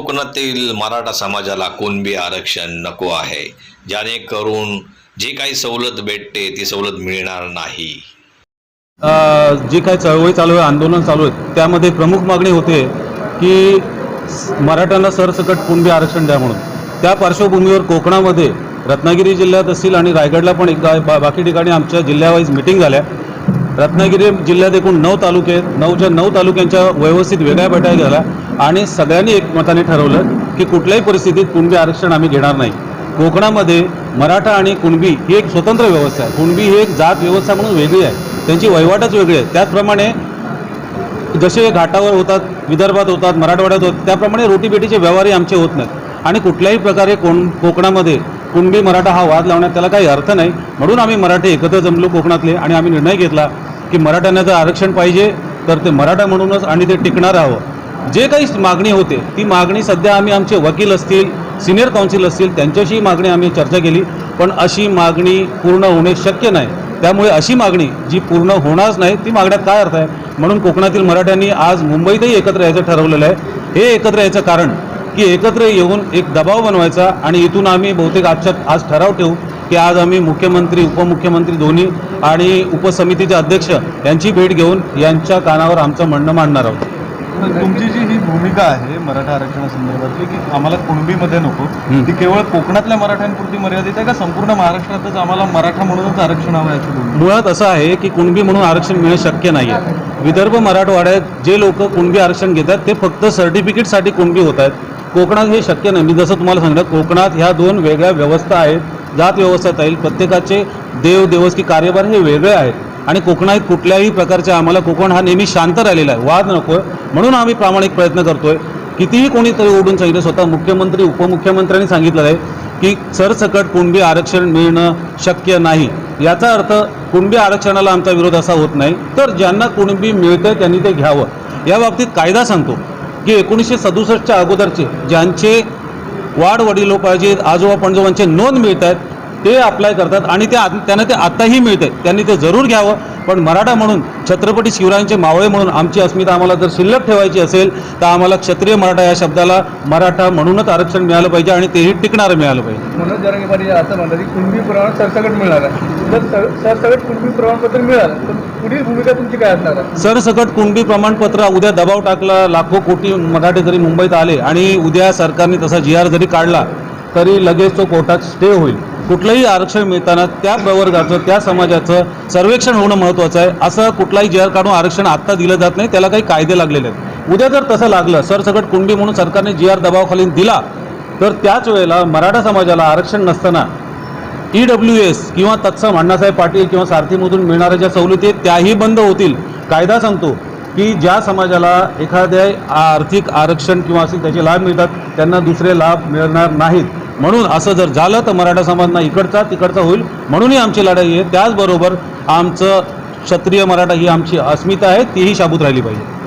कोकणातील मराठा समाजाला कुणबी आरक्षण नको आहे? जेणेकरून जे काही सवलत भेटते ती सवलत मिळणार नाही. जी काही चळवळी चालू आहे आंदोलन चालू आहे त्यामध्ये प्रमुख मागणी होते की मराठ्यांना सरसकट कुणबी आरक्षण द्या म्हणून. त्या पार्श्वभूमीवर कोकणामध्ये रत्नागिरी जिल्ह्यात असतील आणि रायगडला पण एकदा बाकी ठिकाणी आमच्या जिल्ह्यावाईज मिटिंग झाल्या. रत्नागिरी जिल्ह्यात एकूण नऊ तालुके आहेत नऊच्या नऊ तालुक्यांच्या व्यवस्थित वेगळ्या बैठका झाल्या आणि सगळ्यांनी एकमताने ठरवलं की कुठल्याही परिस्थितीत कुणबी आरक्षण आम्ही घेणार नाही. कोकणामध्ये मराठा आणि कुणबी ही एक स्वतंत्र व्यवस्था आहे. कुणबी ही एक जात व्यवस्था म्हणून वेगळी आहे. त्यांची वहिवाटच वेगळी आहे. त्याचप्रमाणे जसे घाटावर होतात विदर्भात होतात मराठवाड्यात होतात त्याप्रमाणे रोटीबेटीचे व्यवहारही आमचे होत नाहीत. आणि कुठल्याही प्रकारे कोण कोकणामध्ये कुणबी मराठा हा वाद लावण्यात त्याला काही अर्थ नाही. म्हणून आम्ही मराठी एकत्र जमलो कोकणातले आणि आम्ही निर्णय घेतला की मराठ्यांना जर आरक्षण पाहिजे तर ते मराठा म्हणूनच आणि ते टिकणार हवं जे काही मागणी होते ती मागणी सध्या आम्ही आमचे वकील असतील सिनियर काउन्सिल असतील त्यांच्याशी मागणी आम्ही चर्चा केली पण अशी मागणी पूर्ण होणे शक्य नाही. त्यामुळे अशी मागणी जी पूर्ण होणारच नाही ती मागण्यात काय अर्थ आहे? म्हणून कोकणातील मराठ्यांनी आज मुंबईतही एकत्र यायचं ठरवलेलं आहे. हे एकत्र यायचं कारण की एकत्र येऊन एक दबाव बनवायचा आणि इथून आम्ही बहुतेक आजच्या आज ठराव ठेवू की आज आम्ही मुख्यमंत्री उपमुख्यमंत्री दोन्ही आणि उपसमितीचे अध्यक्ष यांची भेट घेऊन यांच्या कानावर आमचं म्हणणं मांडणार आहोत. तुमची जी ही भूमिका आहे मराठा आरक्षणासंदर्भातली की आम्हाला कुणबीमध्ये नको. ती केवळ कोकणातल्या मराठ्यांपुरती मर्यादित आहे का संपूर्ण महाराष्ट्रातच आम्हाला मराठा म्हणूनच आरक्षण हवं याची भूमिका मुळात असं आहे की कुणबी म्हणून आरक्षण मिळणं शक्य नाही आहे विदर्भ मराठवाड्यात जे लोक कुणबी आरक्षण घेतात ते फक्त सर्टिफिकेटसाठी कुणबी होत आहेत. कोकणात हे शक्य नाही. मी जसं तुम्हाला सांगितलं कोकणात ह्या दोन वेगळ्या व्यवस्था आहेत. जात व्यवस्था येईल. प्रत्येकाचे देव देवस की कार्यभार हे वेगळे आहेत. आणि कोकणात कुठल्याही प्रकारच्या आम्हाला कोकण हा नेहमी शांत राहिलेला आहे. वाद नको आहे म्हणून आम्ही प्रामाणिक प्रयत्न करतोय. कितीही कोणीतरी ओढून सांगितलं स्वतः मुख्यमंत्री उपमुख्यमंत्र्यांनी सांगितलं आहे की सरसकट कुणबी आरक्षण मिळणं शक्य नाही. याचा अर्थ कुणबी आरक्षणाला आमचा विरोध असा होत नाही. तर ज्यांना कुणबी मिळतं त्यांनी ते घ्यावं. या बाबतीत कायदा सांगतो. की एकोणीसशे सदुसष्टच्या अगोदरचे ज्यांचे वाढ वडिलोपार्जित आजोबा पणजोबांचे नोंद मिळत आहेत ते अप्लाय करतात आणि ते त्यांना ते आत्ताही मिळत आहेत. त्यांनी ते जरूर घ्यावं. पण मराठा म्हणून छत्रपती शिवरायांचे मावळे म्हणून आमची अस्मिता आम्हाला जर शिल्लक ठेवायची असेल तर आम्हाला क्षत्रिय मराठा या शब्दाला मराठा म्हणूनच आरक्षण मिळालं पाहिजे आणि तेही टिकणारं मिळालं पाहिजे. मनोज जरांगे पाटील असं म्हणतात की कुणबी प्रमाण सरसकट मिळणार आहे. जर सर सरसकट कुणबी प्रमाणपत्र मिळालं तर पुढील भूमिका तुमची काय असणार आहे? सरसकट कुणबी प्रमाणपत्र उद्या दबाव टाकला लाखो कोटी मराठी जरी मुंबईत आले आणि उद्या सरकारने तसा जी आर जरी काढला तरी लगेच तो कोर्टात स्टे होईल. कुठलंही आरक्षण मिळताना त्या प्रवर्गाचं त्या समाजाचं सर्वेक्षण होणं महत्त्वाचं आहे. असं कुठलाही जे आर काढून आरक्षण आत्ता दिलं जात नाही त्याला काही कायदे लागलेले आहेत. उद्या जर तसं लागलं सरसकट कुंडी म्हणून सरकारने जी आर दबावाखाली दिला तर त्याच वेळेला मराठा समाजाला आरक्षण नसताना ई डब्ल्यू एस किंवा तत्सम अण्णासाहेब पाटील किंवा सारथीमधून मिळणाऱ्या ज्या सवलती आहेत त्याही बंद होतील. कायदा सांगतो की ज्या समाजाला एखाद्या आर्थिक आरक्षण किंवा असे त्याचे लाभ मिळतात त्यांना दुसरे लाभ मिळणार नाहीत. म्हणून असं जर झालं तर मराठा समाज इकडचा तिकडचा होईल म्हणूनही आमची लढाई आहे. त्याचबरोबर आमचं क्षत्रिय मराठा ही आमची अस्मिता आहे तीही शाबूत राहिली पाहिजे.